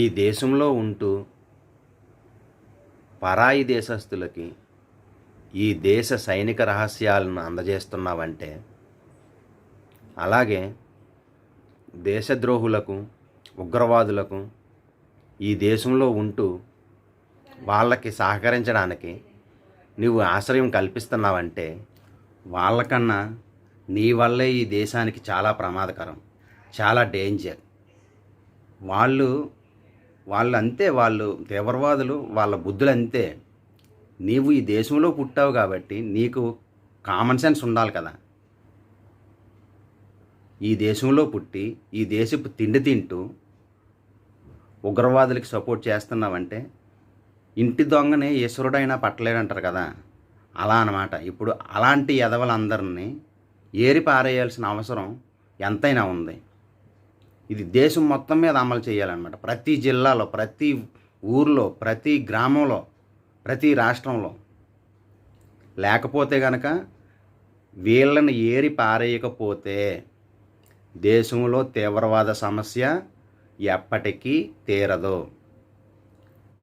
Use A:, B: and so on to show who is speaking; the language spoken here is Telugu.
A: ఈ దేశంలో ఉంటూ పరాయి దేశస్తులకి ఈ దేశ సైనిక రహస్యాలను అందజేస్తున్నావంటే అలాగే దేశద్రోహులకు ఉగ్రవాదులకు ఈ దేశంలో ఉంటూ వాళ్ళకి సహకరించడానికి నువ్వు ఆశ్రయం కల్పిస్తున్నావంటే వాళ్ళకన్నా నీ వల్లే ఈ దేశానికి చాలా ప్రమాదకరం చాలా డేంజర్. వాళ్ళు వాళ్ళు అంతే వాళ్ళు తీవ్రవాదులు వాళ్ళ బుద్ధులు అంతే నీవు ఈ దేశంలో పుట్టావు కాబట్టి నీకు కామన్ సెన్స్ ఉండాలి కదా. ఈ దేశంలో పుట్టి ఈ దేశపు తిండి తింటూ ఉగ్రవాదులకి సపోర్ట్ చేస్తున్నావంటే ఇంటి దొంగని ఈశ్వరుడైనా పట్టలేడంటారు కదా. అలా అన్నమాట. ఇప్పుడు అలాంటి ఎదవలందరినీ ఏరి పారేయాల్సిన అవసరం ఎంతైనా ఉంది. ఇది దేశం మొత్తం మీద అమలు చేయాలన్నమాట. ప్రతి జిల్లాలో ప్రతి ఊర్లో ప్రతి గ్రామంలో ప్రతి రాష్ట్రంలో. లేకపోతే గనక వీళ్ళని ఏరి పారేయకపోతే దేశంలో తీవ్రవాద సమస్య ఎప్పటికీ తీరదు.